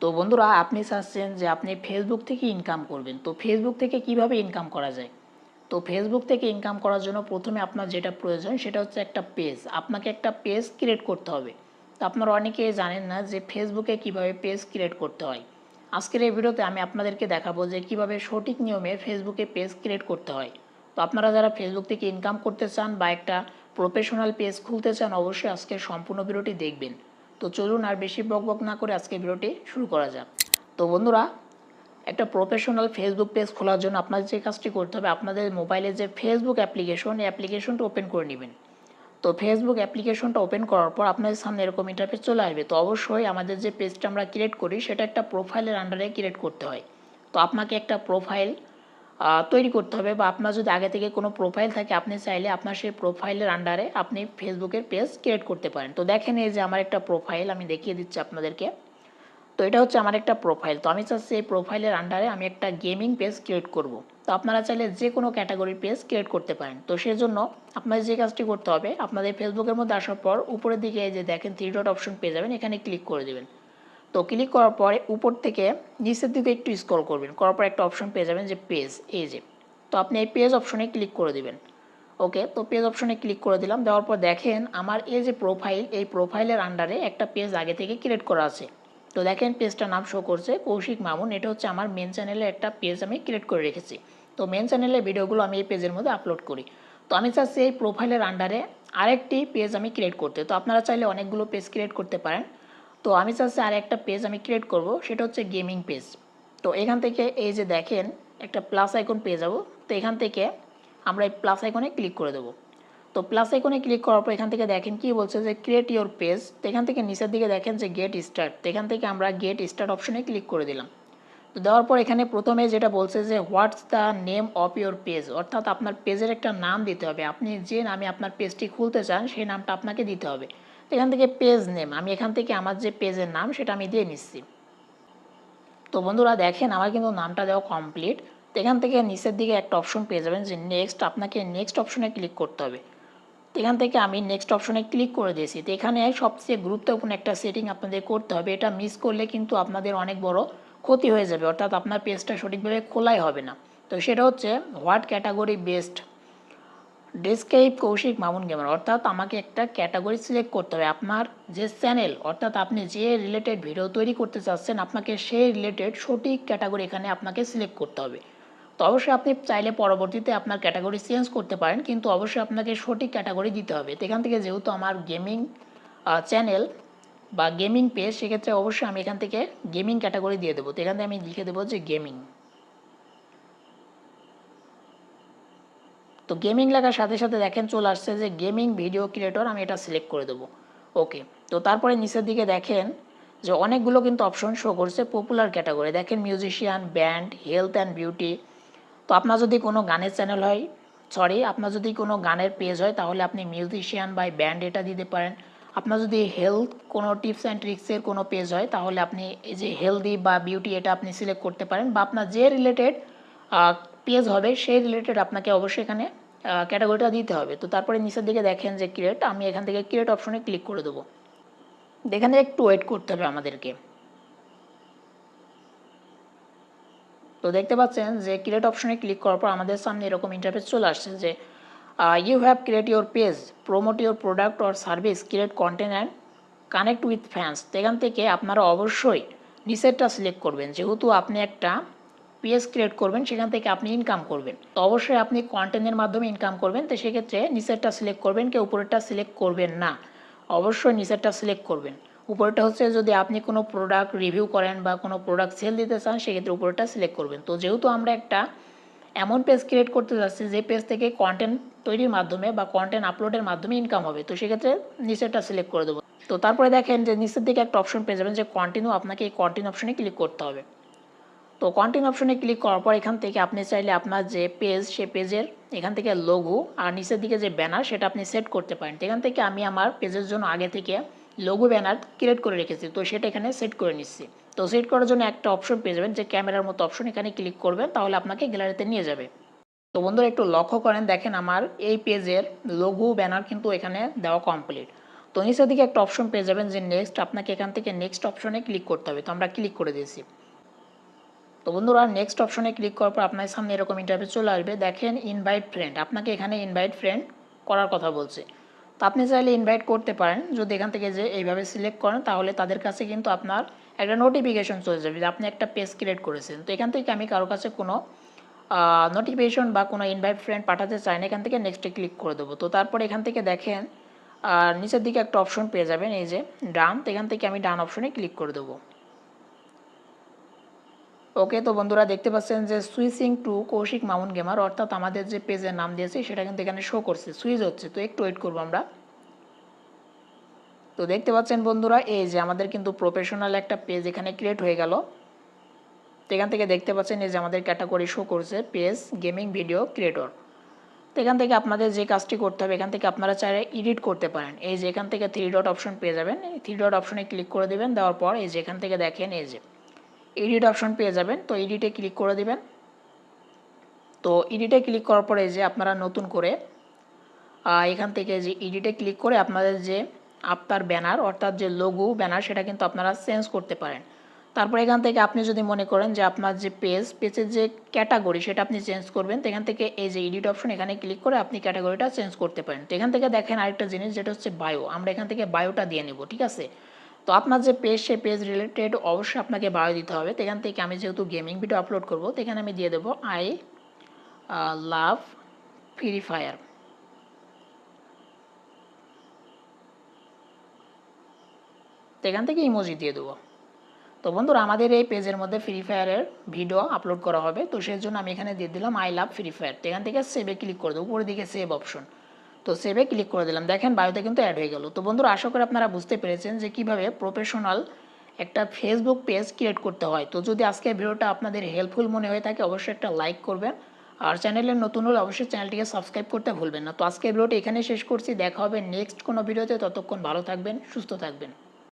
তো বন্ধুরা, আপনি চাচ্ছেন যে আপনি ফেসবুক থেকে ইনকাম করবেন। তো ফেসবুক থেকে কীভাবে ইনকাম করা যায়? তো ফেসবুক থেকে ইনকাম করার জন্য প্রথমে আপনার যেটা প্রয়োজন, সেটা হচ্ছে একটা পেজ আপনাকে একটা পেজ ক্রিয়েট করতে হবে। তো আপনারা অনেকে জানেন না যে ফেসবুকে কীভাবে পেজ ক্রিয়েট করতে হয়। আজকের এই ভিডিওতে আমি আপনাদেরকে দেখাবো যে কীভাবে সঠিক নিয়মে ফেসবুকে পেজ ক্রিয়েট করতে হয়। তো আপনারা যারা ফেসবুক থেকে ইনকাম করতে চান বা একটা প্রফেশনাল পেজ খুলতে চান, অবশ্যই আজকের সম্পূর্ণ ভিডিওটি দেখবেন। তো চলুন আর বেশি বক বক না করে আজকে ভিডিওটি শুরু করা যাক। তো বন্ধুরা, একটা প্রফেশনাল ফেসবুক পেজ খোলার জন্য আপনাদের যে কাজটি করতে হবে, আপনাদের মোবাইলে যে ফেসবুক অ্যাপ্লিকেশন এই অ্যাপ্লিকেশনটা ওপেন করে নেবেন। তো ফেসবুক অ্যাপ্লিকেশনটা ওপেন করার পর আপনাদের সামনে এরকম ইন্টারফেস চলে আসবে। তো অবশ্যই আমাদের যে পেজটা আমরা ক্রিয়েট করি, সেটা একটা প্রোফাইলের আন্ডারে ক্রিয়েট করতে হয়। তো আপনাকে একটা প্রোফাইল তৈরি করতে হবে বা আপনার যদি আগে থেকে কোনো প্রোফাইল থাকে, আপনি চাইলে আপনার সেই প্রোফাইলের আন্ডারে আপনি ফেসবুকের পেজ ক্রিয়েট করতে পারেন। তো দেখেন এই যে আমার একটা প্রোফাইল আমি দেখিয়ে দিচ্ছি আপনাদেরকে। তো এটা হচ্ছে আমার একটা প্রোফাইল তো আমি চাচ্ছি এই প্রোফাইলের আন্ডারে আমি একটা গেমিং পেজ ক্রিয়েট করব। তো আপনারা চাইলে যে কোনো ক্যাটাগরির পেজ ক্রিয়েট করতে পারেন। তো সেজন্য আপনাদের যে কাজটি করতে হবে, আপনাদের ফেসবুকের মধ্যে আসার পর উপরের দিকে যে দেখেন থ্রি ডট অপশন পেয়ে যাবেন, এখানে ক্লিক করে দেবেন। তো ক্লিক করার পরে উপর থেকে নিচের দিকে একটু স্ক্রল করবেন। করার পর একটা অপশন পেয়ে যাবেন যে পেজ এই যে। তো আপনি এই পেজ অপশনে ক্লিক করে দিবেন। ওকে তো পেজ অপশনে ক্লিক করে দিলাম। দেওয়ার পর দেখেন আমার এই যে প্রোফাইল এই প্রোফাইলের আন্ডারে একটা পেজ আগে থেকে ক্রিয়েট করা আছে। তো দেখেন পেজটার নাম শো করছে কৌশিক মামুন। এটা হচ্ছে আমার মেন চ্যানেলে একটা পেজ আমি ক্রিয়েট করে রেখেছি। তো মেন চ্যানেলের ভিডিওগুলো আমি এই পেজের মধ্যে আপলোড করি। তো আমি চাচ্ছি এই প্রোফাইলের আন্ডারে আরেকটি পেজ আমি ক্রিয়েট করতে। তো আপনারা চাইলে অনেকগুলো পেজ ক্রিয়েট করতে পারেন। তো আমি চাচ্ছি আর একটা পেজ আমি ক্রিয়েট করব, সেটা হচ্ছে গেমিং পেজ তো এখান থেকে এই যে দেখেন, একটা প্লাস আইকন পেয়ে যাব। তো এখান থেকে আমরা এই প্লাস আইকনে ক্লিক করে দেবো। তো প্লাস আইকনে ক্লিক করার পর এখান থেকে দেখেন কি বলছে যে ক্রিয়েট ইওর পেজ তো এখান থেকে নিচের দিকে দেখেন যে গেট স্টার্ট তো এখান থেকে আমরা গেট স্টার্ট অপশনে ক্লিক করে দিলাম। তো দেওয়ার পর এখানে প্রথমে যেটা বলছে যে what's the name of your page অর্থাৎ আপনার পেজের একটা নাম দিতে হবে। আপনি যে নামে আপনার পেজটি খুলতে চান, সেই নামটা আপনাকে দিতে হবে। এখান থেকে পেজ নেম আমি এখান থেকে আমার যে পেজের নাম সেটা আমি দিয়ে নিচ্ছি। তো বন্ধুরা দেখেন, আমার কিন্তু নামটা দেওয়া কমপ্লিট তো এখান থেকে নিচের দিকে একটা অপশন পেয়ে যাবেন যে নেক্সট আপনাকে নেক্সট অপশনে ক্লিক করতে হবে। তো এখান থেকে আমি নেক্সট অপশনে ক্লিক করে দিয়েছি। তো এখানে সবচেয়ে গুরুত্বপূর্ণ একটা সেটিং আপনাদের করতে হবে। এটা মিস করলে কিন্তু আপনাদের অনেক বড় ক্ষতি হয়ে যাবে। অর্থাৎ আপনার পেজটা সঠিকভাবে খোলাই হবে না। তো সেটা হচ্ছে what category best describe Kaushik Mamun gamer. অর্থাৎ আমাকে একটা ক্যাটাগরি সিলেক্ট করতে হবে। আপনার যে চ্যানেল অর্থাৎ আপনি যে রিলেটেড ভিডিও তৈরি করতে চাচ্ছেন, আপনাকে সেই রিলেটেড সঠিক ক্যাটাগরি এখানে আপনাকে সিলেক্ট করতে হবে। তো অবশ্যই আপনি চাইলে পরবর্তীতে আপনার ক্যাটাগরি চেঞ্জ করতে পারেন, কিন্তু অবশ্যই আপনাকে সঠিক ক্যাটাগরি দিতে হবে। তো এখান থেকে যেহেতু আমার গেমিং চ্যানেল বা গেমিং পেজ সেক্ষেত্রে অবশ্যই আমি এখান থেকে গেমিং ক্যাটাগরি দিয়ে দেবো। তো এখান থেকে আমি লিখে দেবো যে গেমিং তো গেমিং লেখার সাথে সাথে দেখেন চলে আসছে যে গেমিং ভিডিও ক্রিয়েটর আমি এটা সিলেক্ট করে দেবো। ওকে তো তারপরে নিচের দিকে দেখেন যে অনেকগুলো কিন্তু অপশন শো করছে পপুলার ক্যাটাগরি দেখেন musician band health and beauty তো আপনার যদি কোনো গানের চ্যানেল হয় সরি আপনার যদি কোনো গানের পেজ হয়, তাহলে আপনি মিউজিশিয়ান বা ব্যান্ড এটা দিতে পারেন। আপনার যদি হেলথ কোনো টিপস অ্যান্ড ট্রিক্সের কোনো পেজ হয়, তাহলে আপনি এই যে হেলদি বা বিউটি এটা আপনি সিলেক্ট করতে পারেন। বা আপনার যে রিলেটেড পেজ হবে সেই রিলেটেড আপনাকে অবশ্যই এখানে ক্যাটাগরিটা দিতে হবে। তো তারপরে নিচের দিকে দেখেন যে ক্রিয়েট আমি এখান থেকে ক্রিয়েট অপশনে ক্লিক করে দেবো। এখানে একটু ওয়েট করতে হবে আমাদেরকে। তো দেখতে পাচ্ছেন যে ক্রিয়েট অপশনে ক্লিক করার পর আমাদের সামনে এরকম ইন্টারফেস চলে আসছে যে you have create your page promote your product or service create content and connect with fans এখান থেকে আপনারা অবশ্যই নিচেরটা সিলেক্ট করবেন। যেহেতু আপনি একটা পেজ ক্রিয়েট করবেন, সেখান থেকে আপনি ইনকাম করবেন। তো অবশ্যই আপনি কন্টেন্টের মাধ্যমে ইনকাম করবেন। তো সেক্ষেত্রে নিচেরটা সিলেক্ট করবেন কি উপরেরটা সিলেক্ট করবেন না? অবশ্যই নিচেরটা সিলেক্ট করবেন। উপরেরটা হচ্ছে যদি আপনি কোনো প্রোডাক্ট রিভিউ করেন বা কোনো প্রোডাক্ট সেল দিতে চান, সেক্ষেত্রে উপরেরটা সিলেক্ট করবেন। তো যেহেতু আমরা একটা এমন পেজ ক্রিয়েট করতে যাচ্ছি, যে পেজ থেকে কন্টেন্ট তৈরির মাধ্যমে বা কন্টেন্ট আপলোডের মাধ্যমে ইনকাম হবে, তো সেক্ষেত্রে নিচেরটা সিলেক্ট করে দেবো। তো তারপরে দেখেন যে নিচের দিকে একটা অপশন পেয়ে যাবেন যে কন্টিনিউ আপনাকে এই কন্টিনিউ অপশনে ক্লিক করতে হবে। তো কন্টিনিউ অপশনে ক্লিক করার পর এখান থেকে আপনি চাইলে আপনার যে পেজ সে পেজের এখান থেকে লঘু আর নিচের দিকে যে ব্যানার সেটা আপনি সেট করতে পারেন। এখান থেকে আমি আমার পেজের জন্য আগে থেকে লঘু ব্যানার ক্রিয়েট করে রেখেছি। তো সেটা এখানে সেট করে নিচ্ছি। তো সেট করার জন্য একটা অপশন পেয়ে যাবেন, যে ক্যামেরার মতো অপশন এখানে ক্লিক করবেন, তাহলে আপনাকে গ্যালারিতে নিয়ে যাবে। তো বন্ধুরা একটু লক্ষ্য করেন, দেখেন আমার এই পেজের লঘু ব্যানার কিন্তু এখানে দেওয়া কমপ্লিট তো নিচের দিকে একটা অপশন পেয়ে যাবেন, যে নেক্সট আপনাকে এখান থেকে নেক্সট অপশনে ক্লিক করতে হবে। তো আমরা ক্লিক করে দিয়েছি। তো বন্ধুরা নেক্সট অপশনে ক্লিক করার পর আপনার সামনে এরকম ইন্টারভিউ চলে আসবে। দেখেন ইনভাইট ফ্রেন্ড আপনাকে এখানে ইনভাইট ফ্রেন্ড করার কথা বলছে। তো আপনি চাইলে ইনভাইট করতে পারেন। যদি এখান থেকে যে এইভাবে সিলেক্ট করেন, তাহলে তাদের কাছে কিন্তু আপনার একটা নোটিফিকেশন চলে যাবে যে আপনি একটা পেজ ক্রিয়েট করেছেন। তো এখান থেকে আমি কারও কাছে কোনো নোটিফিকেশন বা কোনো ইনভাইট ফ্রেন্ড পাঠাতে চাই না এখান থেকে নেক্সটে ক্লিক করে দেবো। তো তারপর এখান থেকে দেখেন নিচের দিকে একটা অপশন পেয়ে যাবেন। এই যে ডান তো এখান থেকে আমি ডান অপশনে ক্লিক করে দেবো। ওকে তো বন্ধুরা দেখতে পাচ্ছেন যে switching to Kaushik Mamun gamer অর্থাৎ আমাদের যে পেজের নাম দিয়েছি, সেটা কিন্তু এখানে শো করছে। সুইচ হচ্ছে, তো একটু ওয়েট করব আমরা। তো দেখতে পাচ্ছেন বন্ধুরা, এই যে আমাদের কিন্তু প্রফেশনাল একটা পেজ এখানে ক্রিয়েট হয়ে গেল। তো এখান থেকে দেখতে পাচ্ছেন এই যে আমাদের ক্যাটাগরি শো করছে পেজ গেমিং ভিডিও ক্রিয়েটর তো এখান থেকে আপনাদের যে কাজটি করতে হবে, এখান থেকে আপনারা চাইলে এডিট করতে পারেন। এই যে এখান থেকে থ্রি ডট অপশন পেয়ে যাবেন। এই থ্রি ডট অপশনে ক্লিক করে দেবেন, দেওয়ার পর এই যে এখান থেকে দেখেন এই যে এডিট অপশন পেয়ে যাবেন। তো এডিটে ক্লিক করে দিবেন। তো এডিটে ক্লিক করার পরে যে আপনারা নতুন করে এখান থেকে যে এডিটে ক্লিক করে আপনাদের যে আপনার ব্যানার অর্থাৎ যে লোগো ব্যানার সেটা কিন্তু আপনারা চেঞ্জ করতে পারেন। তারপর এখান থেকে আপনি যদি মনে করেন যে আপনার যে পেজ পেজের যে ক্যাটাগরি সেটা আপনি চেঞ্জ করবেন, তো এখান থেকে এই যে এডিট অপশন এখানে ক্লিক করে আপনি ক্যাটাগরিটা চেঞ্জ করতে পারেন। তো এখান থেকে দেখেন আরেকটা জিনিস, যেটা হচ্ছে বায়ো আমরা এখান থেকে বায়োটা দিয়ে নেব, ঠিক আছে? তো আপনার যে পেজ সে পেজ রিলেটেড অবশ্যই আপনাকে বায়ো দিতে হবে। তো থেকে আমি যেহেতু গেমিং ভিডিও আপলোড করব, তো আমি দিয়ে দেবো আই লাভ ফ্রি ফায়ার তো থেকে ইমোজি দিয়ে দেবো। তো বন্ধুরা, আমাদের এই পেজের মধ্যে ফ্রি ফায়ারের ভিডিও আপলোড করা হবে। তো সেই জন্য আমি এখানে দিয়ে দিলাম আই লাভ ফ্রি ফায়ার তো থেকে সেভে ক্লিক করে দেবো, উপরের দিকে সেভ অপশন তো সেভে ক্লিক করে দিলাম। দেখেন বায়োতে কিন্তু অ্যাড হয়ে গেল। তো বন্ধুরা, আশা করি আপনারা বুঝতে পেরেছেন যে কীভাবে প্রফেশনাল একটা ফেসবুক পেজ ক্রিয়েট করতে হয়। তো যদি আজকের ভিডিওটা আপনাদের হেল্পফুল মনে হয়ে থাকে, অবশ্যই একটা লাইক করবেন। আর চ্যানেলে নতুন হলে অবশ্যই চ্যানেলটিকে সাবস্ক্রাইব করতে ভুলবেন না। তো আজকের ভিডিওটি এখানে শেষ করছি। দেখা হবে নেক্সট কোনো ভিডিওতে। ততক্ষণ ভালো থাকবেন, সুস্থ থাকবেন।